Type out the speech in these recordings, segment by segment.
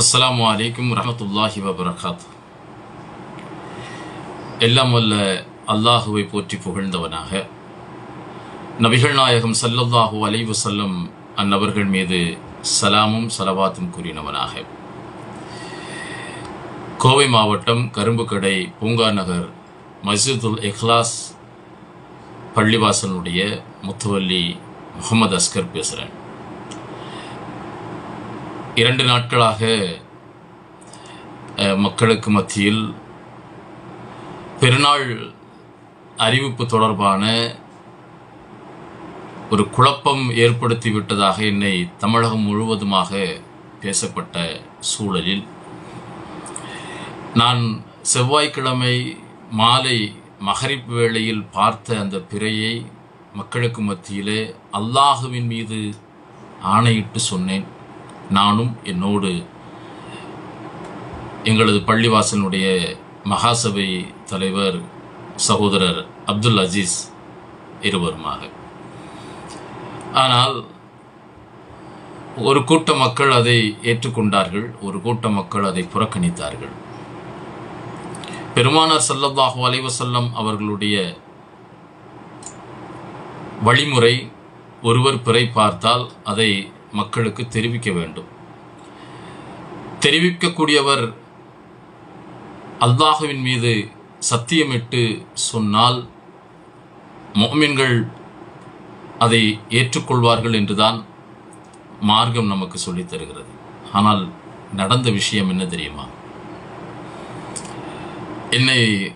அஸ்ஸலாமு அலைக்கும் ரஹமத்துல்லாஹி வபரகாத் எல்லாம் வல்ல அல்லாஹுவை போற்றி புகழ்ந்தவனாக. நபிகள் நாயகம் சல்லல்லாஹு அலைவு செல்லும் அந்நபர்கள் மீது சலாமும் சலவாத்தும் கூறினவனாக. கோவை மாவட்டம் கரும்புக்கடை பூங்கா நகர் மஸ்ஜிதுல் இஹ்லாஸ் பள்ளிவாசனுடைய முத்துவல்லி முகமது அஸ்கர் பேசுகிறேன் இரண்டு நாட்களாக மக்களுக்கு மத்தியில் பெருநாள் அறிவிப்பு தொடர்பான ஒரு குழப்பம் ஏற்படுத்தி விட்டதாக என்னை தமிழகம் முழுவதுமாக பேசப்பட்ட சூழலில் நான் செவ்வாய்க்கிழமை மாலை மகரிப் வேளையில் பார்த்த அந்த பிறையை மக்களுக்கு மத்தியிலே அல்லாஹுவின் மீது ஆணையிட்டு சொன்னேன். நானும் என்னோடு எங்களது பள்ளிவாசனுடைய மகாசபை தலைவர் சகோதரர் அப்துல் அஜீஸ் இருவருமாக. ஆனால் ஒரு கூட்ட மக்கள் அதை ஏற்றுக்கொண்டார்கள் ஒரு கூட்ட மக்கள் அதை புறக்கணித்தார்கள். பெருமானார் ஸல்லல்லாஹு அலைஹி அவர்களுடைய வழிமுறை ஒருவர் பிறை பார்த்தால் அதை மக்களுக்கு தெரிவிக்க வேண்டும். தெரிவிக்கக்கூடியவர் அல்லாஹுவின் மீது சத்தியமிட்டு சொன்னால் மோமின்கள் அதை ஏற்றுக்கொள்வார்கள் என்றுதான் மார்க்கம் நமக்கு சொல்லித் தருகிறது. ஆனால் நடந்த விஷயம் என்ன தெரியுமா? என்னை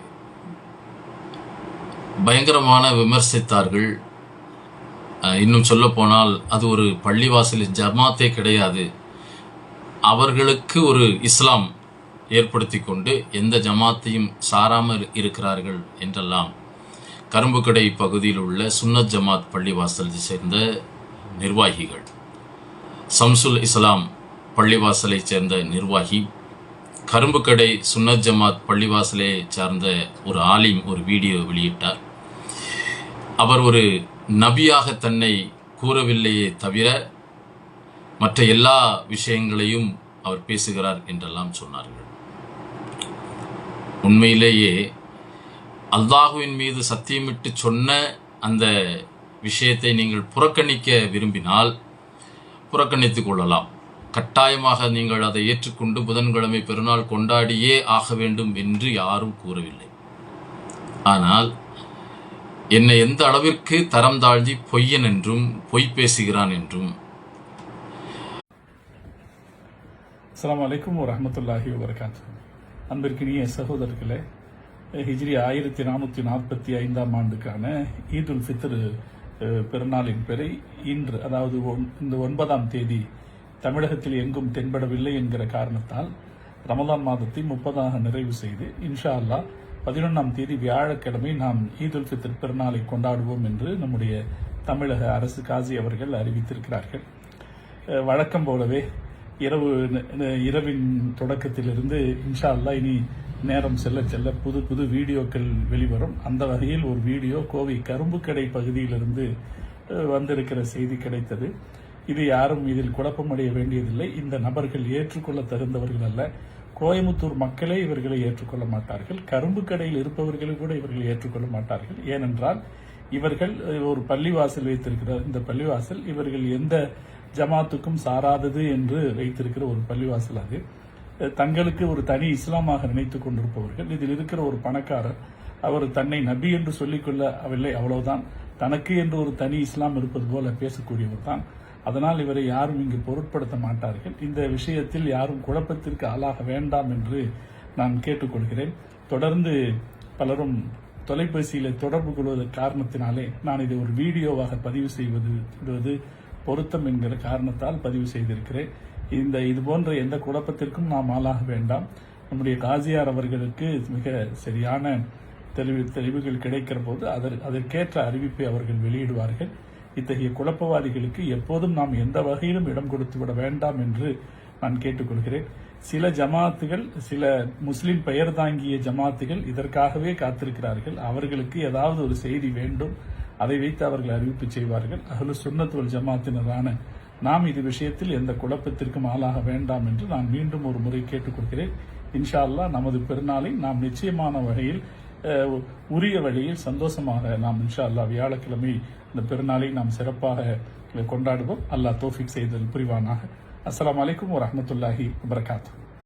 பயங்கரமான விமர்சித்தார்கள். இன்னும் சொல்ல போனால் அது ஒரு பள்ளிவாசலில் ஜமாத்தே கிடையாது. அவர்களுக்கு ஒரு இஸ்லாம் ஏற்படுத்தி கொண்டு எந்த ஜமாத்தையும் சாராமல் இருக்கிறார்கள் என்றெல்லாம் கரும்புக்கடை பகுதியில் உள்ள சுன்னத் ஜமாத் பள்ளிவாசலை சேர்ந்த நிர்வாகிகள் சம்சுல் இஸ்லாம் பள்ளிவாசலை சேர்ந்த நிர்வாகி கரும்புக்கடை சுன்னத் ஜமாத் பள்ளிவாசலை சார்ந்த ஒரு ஆலிம் ஒரு வீடியோ வெளியிட்டார். அவர் ஒரு நபியாக தன்னை கூறவில்லையே தவிர மற்ற எல்லா விஷயங்களையும் அவர் பேசுகிறார் என்றெல்லாம் சொன்னார்கள். உண்மையிலேயே அல்லாஹுவின் மீது சத்தியமிட்டு சொன்ன அந்த விஷயத்தை நீங்கள் புறக்கணிக்க விரும்பினால் புறக்கணித்துக் கொள்ளலாம். கட்டாயமாக நீங்கள் அதை ஏற்றுக்கொண்டு புதன்கிழமை பெருநாள் கொண்டாடியே ஆக வேண்டும் என்று யாரும் கூறவில்லை. ஆனால் என்னை எந்த அளவிற்கு தரம் தாழ்த்தி பொய்யன் என்றும் பொய் பேசுகிறான் என்றும். அஸ்லாம் அலைக்கும் வரமத்துல்லாஹி வபரகாத்து அன்பிற்கினிய சகோதரர்களே ஹிஜ்ரி ஆயிரத்தி நானூற்றி நாற்பத்தி ஐந்தாம் ஆண்டுக்கான ஈத் உல் ஃபித்ர் அஹ், பெருநாளின் பெறை இன்று அதாவது ஒன்- இந்த ஒன்பதாம் தேதி தமிழகத்தில் எங்கும் தென்படவில்லை என்கிற காரணத்தால் ரமதான் மாதத்தை முப்பதாக நிறைவு செய்து இன்ஷா அல்லாஹ் பதினொன்றாம் தேதி வியாழக்கிழமை நாம் ஈத் உல் ஃபித்ர் பெருநாளை கொண்டாடுவோம் என்று நம்முடைய தமிழக அரசு காசி அவர்கள் அறிவித்திருக்கிறார்கள். வழக்கம் போலவே இரவு இரவின் தொடக்கத்திலிருந்து இன்ஷா அல்லாஹ் இனி நேரம் செல்ல செல்ல புது புது வீடியோக்கள் வெளிவரும். அந்த வகையில் ஒரு வீடியோ கோவை கரும்புக்கடை பகுதியிலிருந்து வந்திருக்கிற செய்தி கிடைத்தது. இது யாரும் இதில் குழப்பமடைய வேண்டியதில்லை. இந்த நபர்கள் ஏற்றுக்கொள்ள தகுந்தவர்கள் அல்ல. கோயம்புத்தூர் மக்களே இவர்களை ஏற்றுக்கொள்ள மாட்டார்கள். கரும்பு கடையில் இருப்பவர்களை கூட இவர்களை ஏற்றுக்கொள்ள மாட்டார்கள். ஏனென்றால் இவர்கள் ஒரு பள்ளிவாசல் வைத்திருக்கிறார். இந்த பள்ளிவாசல் இவர்கள் எந்த ஜமாத்துக்கும் சாராதது என்று வைத்திருக்கிற ஒரு பள்ளிவாசல் அது. தங்களுக்கு ஒரு தனி இஸ்லாமாக நினைத்துக் கொண்டிருப்பவர்கள். இதில் இருக்கிற ஒரு பணக்காரர் அவர் தன்னை நபி என்று சொல்லிக்கொள்ளவில்லை அவ்வளவுதான். தனக்கு என்று ஒரு தனி இஸ்லாம் இருப்பது போல பேசக்கூடியவர் தான். அதனால் இவரை யாரும் இங்கு பொருட்படுத்த மாட்டார்கள். இந்த விஷயத்தில் யாரும் குழப்பத்திற்கு ஆளாக வேண்டாம் என்று நான் கேட்டுக்கொள்கிறேன். தொடர்ந்து பலரும் தொலைபேசியில் தொடர்பு கொள்வது காரணத்தினாலே நான் இதை ஒரு வீடியோவாக பதிவு செய்வது செய்வது பொருத்தம் என்கிற காரணத்தால் பதிவு செய்திருக்கிறேன். இந்த இது போன்ற எந்த குழப்பத்திற்கும் நாம் ஆளாக வேண்டாம். நம்முடைய காசியார் அவர்களுக்கு மிக சரியான தெளிவு தெளிவுகள் கிடைக்கிற போது அதற் அதற்கேற்ற அறிவிப்பை அவர்கள் வெளியிடுவார்கள். இத்தகைய குழப்பவாதிகளுக்கு எப்போதும் நாம் எந்த வகையிலும் இடம் கொடுத்து விட வேண்டாம் என்று நான் கேட்டுக்கொள்கிறேன். சில ஜமாத்துகள் சில முஸ்லிம் பெயர் தாங்கிய ஜமாத்துகள் இதற்காகவே காத்திருக்கிறார்கள். அவர்களுக்கு ஏதாவது ஒரு செய்தி வேண்டும். அதை வைத்து அவர்கள் அறிவிப்பு செய்வார்கள். அதில் சுண்ணத்துவல் ஜமாத்தினரான நாம் இது விஷயத்தில் எந்த குழப்பத்திற்கும் ஆளாக வேண்டாம் என்று நான் மீண்டும் ஒரு முறை கேட்டுக்கொள்கிறேன். இன்ஷா அல்லாஹ் நமது பெருநாளை நாம் நிச்சயமான வகையில் உரிய வழியில் சந்தோஷமாக நாம் இன்ஷா அல்லாஹ் வியாழக்கிழமை இந்த பெருநாளை நாம் சிறப்பாக கொண்டாடுவோம். அல்லாஹ் தோஃபிக் செய்தல் புரிவானாக. அஸ்லாம் வலைக்கம் வரமத்துல்லாஹி வபரகாத்துஹு